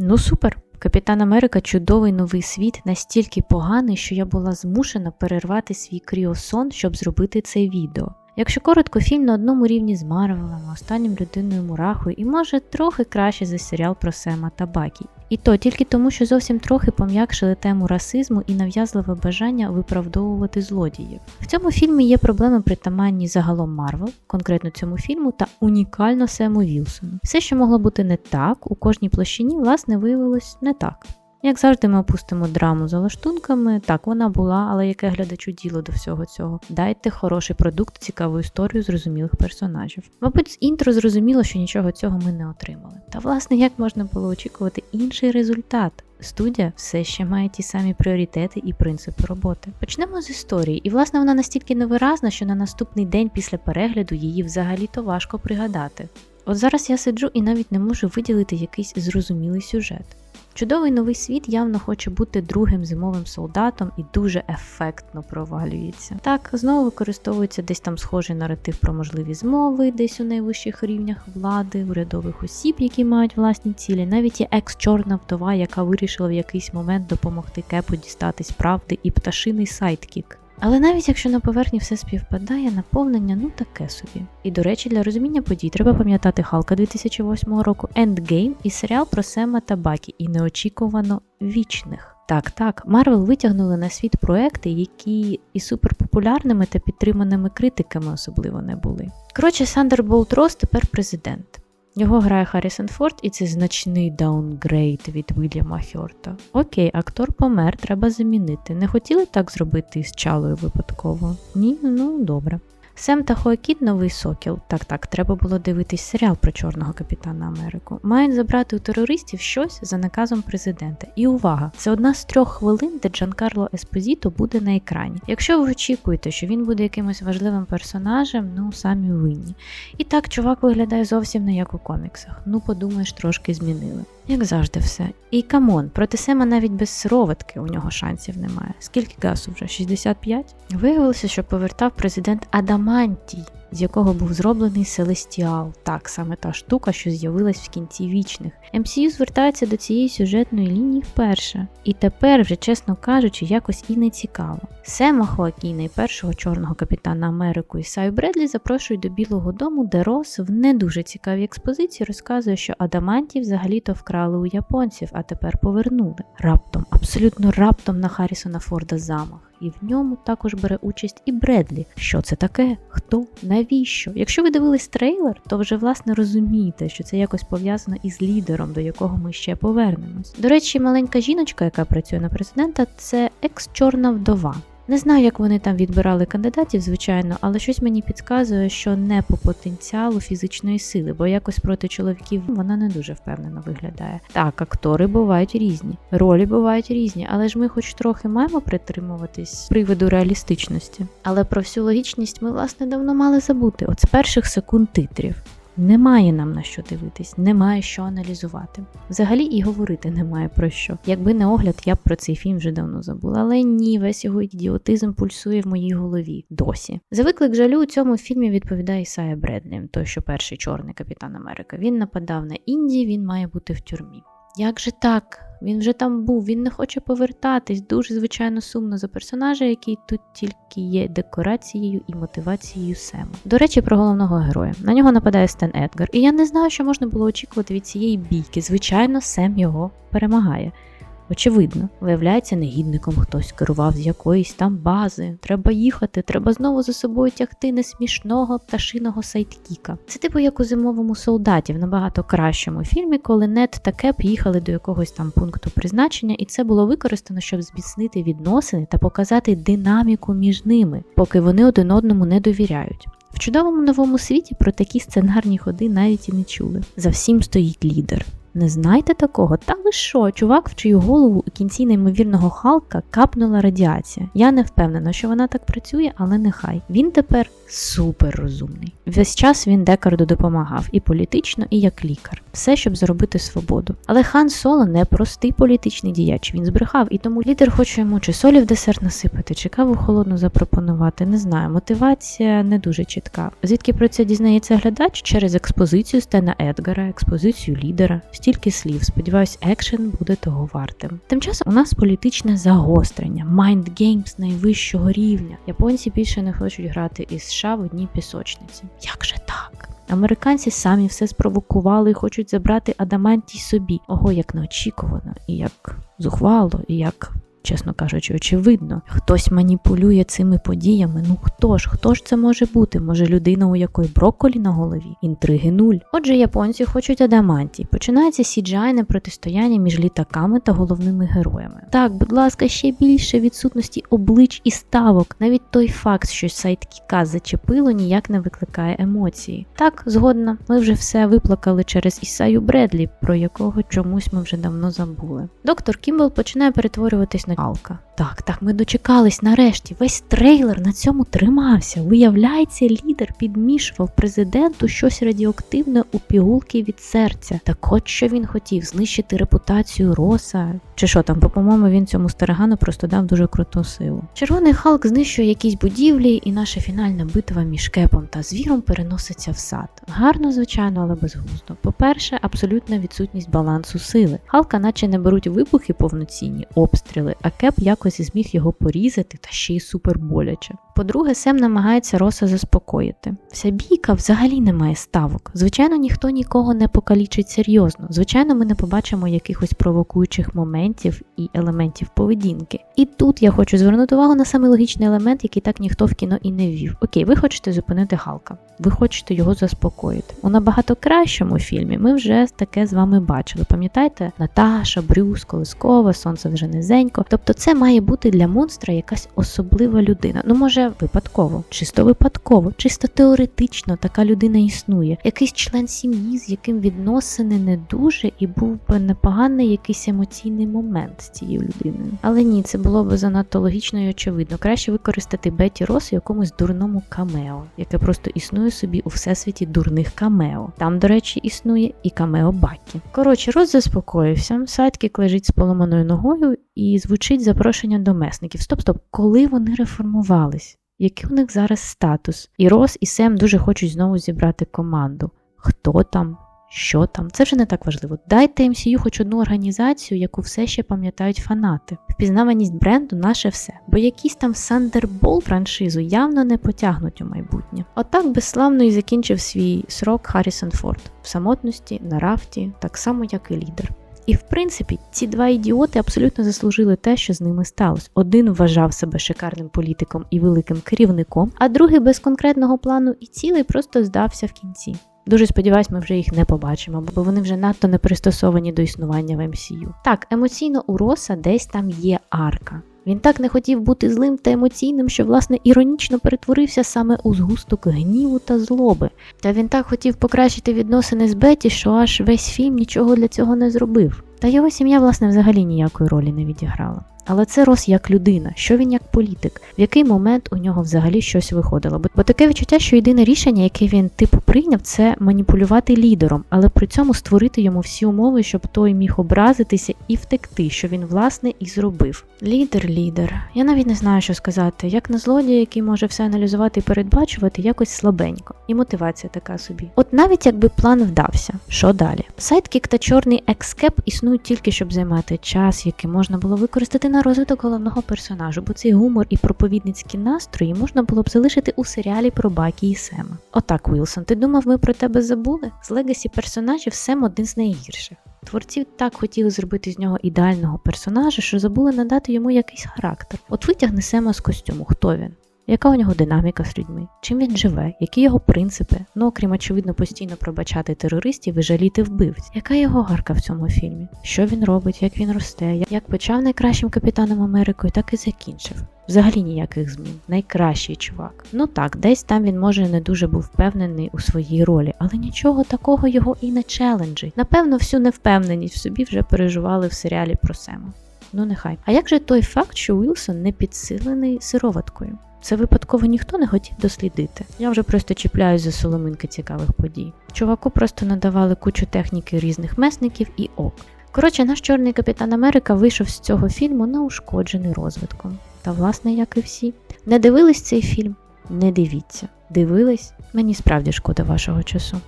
Ну супер! Капітан Америка чудовий новий світ, настільки поганий, що я була змушена перервати свій кріосон, щоб зробити це відео. Якщо коротко, фільм на одному рівні з Марвелом, останнім людиною мурахою і може трохи краще за серіал про Сема та Бакі. І то тільки тому, що зовсім трохи пом'якшили тему расизму і нав'язливе бажання виправдовувати злодіїв. В цьому фільмі є проблеми притаманні загалом Марвел, конкретно цьому фільму, та унікально Сему Вілсону. Все, що могло бути не так, у кожній площині, власне, виявилось не так. Як завжди, ми опустимо драму за лаштунками. Так, вона була, але яке глядачу діло до всього цього? Дайте хороший продукт, цікаву історію зрозумілих персонажів. Мабуть, з інтро зрозуміло, що нічого цього ми не отримали. Та власне, як можна було очікувати інший результат? Студія все ще має ті самі пріоритети і принципи роботи. Почнемо з історії, і власне вона настільки невиразна, що на наступний день після перегляду її взагалі-то важко пригадати. От зараз я сиджу і навіть не можу виділити якийсь зрозумілий сюжет. Чудовий новий світ явно хоче бути другим зимовим солдатом і дуже ефектно провалюється. Так, знову використовується десь там схожий наратив про можливі змови, десь у найвищих рівнях влади, урядових осіб, які мають власні цілі. Навіть є екс-чорна вдова, яка вирішила в якийсь момент допомогти Кепу дістатись правди, і пташиний сайдкік. Але навіть якщо на поверхні все співпадає, наповнення ну таке собі. І до речі, для розуміння подій треба пам'ятати Халка 2008 року, Endgame і серіал про Сема та Бакі і неочікувано вічних. Так, так, Марвел витягнули на світ проекти, які і суперпопулярними та підтриманими критиками особливо не були. Коротше, Сандерболт Рос тепер президент. Його грає Харрісон Форд, і це значний даунгрейд від Вільяма Хьорта. Окей, актор помер, треба замінити. Не хотіли так зробити з чалою випадково? Ні, ну добре. Сем та Хоакін новий сокіл. Так, так, треба було дивитись серіал про Чорного капітана Америку. Мають забрати у терористів щось за наказом президента. І увага! Це одна з трьох хвилин, де Джанкарло Еспозіто буде на екрані. Якщо ви очікуєте, що він буде якимось важливим персонажем, ну самі винні. І так, чувак виглядає зовсім не як у коміксах. Ну, подумаєш, трошки змінили. Як завжди, все. І камон, проти Сема навіть без сироватки у нього шансів немає. Скільки гасу вже? 65? Виявилося, що повертав президент Адамантій, з якого був зроблений Селестіал. Так, саме та штука, що з'явилась в кінці вічних. MCU звертається до цієї сюжетної лінії вперше. І тепер, вже чесно кажучи, якось і не цікаво. Сема Хоакіна і першого чорного капітана Америку і Саю Бредлі запрошують до Білого Дому, де Рос в не дуже цікавій експозиції розказує, що адамантів взагалі-то вкрали у японців, а тепер повернули. Раптом, абсолютно раптом на Харрісона Форда замах. І в ньому також бере участь і Бредлі. Що це таке? Хто? Навіщо? Якщо ви дивились трейлер, то вже власне розумієте, що це якось пов'язано із лідером, до якого ми ще повернемось. До речі, маленька жіночка, яка працює на президента, це екс-чорна вдова. Не знаю, як вони там відбирали кандидатів, звичайно, але щось мені підказує, що не по потенціалу фізичної сили, бо якось проти чоловіків вона не дуже впевнено виглядає. Так, актори бувають різні, ролі бувають різні, але ж ми хоч трохи маємо притримуватись приводу реалістичності. Але про всю логічність ми, власне, давно мали забути. От з перших секунд титрів. Немає нам на що дивитись, немає що аналізувати. Взагалі і говорити немає про що. Якби не огляд, я б про цей фільм вже давно забула. Але ні, весь його ідіотизм пульсує в моїй голові досі. За виклик жалю у цьому фільмі відповідає Ісая Бредлі, той, що перший чорний капітан Америка. Він нападав на Індії, він має бути в тюрмі. Як же так? Він вже там був, він не хоче повертатись. Дуже, звичайно, сумно за персонажа, який тут тільки є декорацією і мотивацією Сема. До речі, про головного героя. На нього нападає Стен Едгар, і я не знаю, що можна було очікувати від цієї бійки. Звичайно, Сем його перемагає. Очевидно, виявляється, негідником хтось керував з якоїсь там бази. Треба їхати, треба знову за собою тягти несмішного пташиного сайдкіка. Це типу як у зимовому солдаті в набагато кращому фільмі, коли Нет та Кеп їхали до якогось там пункту призначення, і це було використано, щоб зміцнити відносини та показати динаміку між ними, поки вони один одному не довіряють. В чудовому новому світі про такі сценарні ходи навіть і не чули. За всім стоїть лідер. Не знаєте такого? Та ви що, чувак, в чию голову у кінці неймовірного Халка капнула радіація. Я не впевнена, що вона так працює, але нехай. Він тепер супер розумний. Весь час він Декарду допомагав і політично, і як лікар. Все, щоб заробити свободу. Але хан Соло не простий політичний діяч. Він збрехав, і тому лідер хоче йому чи солі в десерт насипати, чи каву холодну запропонувати. Не знаю. Мотивація не дуже чітка. Звідки про це дізнається глядач через експозицію Стена Едгара, експозицію лідера. Стільки слів. Сподіваюсь, екшен буде того вартим. Тим часом у нас політичне загострення, Games найвищого рівня. Японці більше не хочуть грати із США в одній пісочниці. Як же так? Американці самі все спровокували і хочуть забрати адамантій собі. Ого, як неочікувано, і як зухвало, і як. Чесно кажучи, очевидно, хтось маніпулює цими подіями. Ну хто ж, хто ж це може бути? Може людина, у якої брокколі на голові? Інтриги нуль. Отже, японці хочуть адамантій. Починається сіджайне протистояння між літаками та головними героями. Так, будь ласка, ще більше відсутності облич і ставок. Навіть той факт, що сайт Кіка зачепило, ніяк не викликає емоції. Так, згодна, ми вже все виплакали через Ісаю Бредлі, про якого чомусь ми вже давно забули. Доктор Кімбл починає перетворюватись на Алка. Так, так, ми дочекались нарешті. Весь трейлер на цьому тримався. Виявляється, лідер підмішував президенту щось радіоактивне у пігулки від серця. Так от що він хотів знищити репутацію Роса. Чи що там, бо, по-моєму, він цьому старигану просто дав дуже круту силу. Червоний Халк знищує якісь будівлі, і наша фінальна битва між кепом та звіром переноситься в сад. Гарно, звичайно, але безглуздо. По-перше, абсолютна відсутність балансу сили. Халка, наче не беруть вибухи повноцінні, обстріли, а кеп якось зміг його порізати та ще й супер боляче. По-друге, Сем намагається Роса заспокоїти. Вся бійка взагалі не має ставок. Звичайно, ніхто нікого не покалічить серйозно. Звичайно, ми не побачимо якихось провокуючих моментів і елементів поведінки. І тут я хочу звернути увагу на самий логічний елемент, який так ніхто в кіно і не ввів. Окей, ви хочете зупинити Халка, ви хочете його заспокоїти. У набагато кращому фільмі ми вже таке з вами бачили. Пам'ятаєте, Наташа, Брюс, Колискова, Сонце вже низенько. Тобто, це має бути для монстра якась особлива людина. Ну, може, випадково, чисто випадково, чисто теоретично така людина існує. Якийсь член сім'ї, з яким відносини не дуже, і був би непоганий якийсь емоційний момент з цією людиною. Але ні, це було б занадто логічно і очевидно. Краще використати Беті Рос у якомусь дурному камео, яке просто існує собі у всесвіті дурних камео. Там, до речі, існує і камео Бакі. Коротше, Рос заспокоївся, сайдкік лежить з поломаною ногою і звучить запрошення до месників. Стоп, стоп, коли вони реформувались? Який у них зараз статус? І Рос, і Сем дуже хочуть знову зібрати команду. Хто там? Що там? Це вже не так важливо. Дайте MCU хоч одну організацію, яку все ще пам'ятають фанати. Впізнаваність бренду наше все. Бо якісь там Thunderbolt франшизу явно не потягнуть у майбутнє. Отак безславно і закінчив свій срок Харрісон Форд в самотності, на рафті, так само як і лідер. І в принципі, ці два ідіоти абсолютно заслужили те, що з ними сталося. Один вважав себе шикарним політиком і великим керівником, а другий без конкретного плану і цілий просто здався в кінці. Дуже сподіваюсь, ми вже їх не побачимо, бо вони вже надто не пристосовані до існування в МСЮ. Так, емоційно у Роса десь там є арка. Він так не хотів бути злим та емоційним, що, власне, іронічно перетворився саме у згусток гніву та злоби. Та він так хотів покращити відносини з Беті, що аж весь фільм нічого для цього не зробив. Та його сім'я, власне, взагалі ніякої ролі не відіграла. Але це Рос як людина, що він як політик, в який момент у нього взагалі щось виходило. Бо таке відчуття, що єдине рішення, яке він типу прийняв, це маніпулювати лідером, але при цьому створити йому всі умови, щоб той міг образитися і втекти, що він власне і зробив. Лідер, лідер. Я навіть не знаю, що сказати. Як на злодія, який може все аналізувати і передбачувати, якось слабенько. І мотивація така собі. От навіть якби план вдався, що далі? Сайдкік та чорний екскеп існують тільки щоб займати час, який можна було використати на розвиток головного персонажу, бо цей гумор і проповідницькі настрої можна було б залишити у серіалі про Бакі і Сема. Отак, Уілсон, ти думав, ми про тебе забули? З легасі персонажів Сем один з найгірших. Творці так хотіли зробити з нього ідеального персонажа, що забули надати йому якийсь характер. От витягни Сема з костюму, хто він? Яка у нього динаміка з людьми? Чим він живе? Які його принципи? Ну, окрім очевидно, постійно пробачати терористів і жаліти вбивць. Яка його гарка в цьому фільмі? Що він робить, як він росте? Як почав найкращим капітаном Америкою, так і закінчив. Взагалі ніяких змін. Найкращий чувак. Ну так, десь там він може не дуже був впевнений у своїй ролі, але нічого такого його і не челенджить. Напевно, всю невпевненість в собі вже переживали в серіалі про Сема. Ну нехай. А як же той факт, що Уілсон не підсилений сироваткою? Це випадково ніхто не хотів дослідити. Я вже просто чіпляюсь за соломинки цікавих подій. Чуваку просто надавали кучу техніки різних месників і ок. Коротше, наш чорний капітан Америка вийшов з цього фільму неушкоджений розвитком. Та, власне, як і всі. Не дивились цей фільм? Не дивіться. Дивились? Мені справді шкода вашого часу.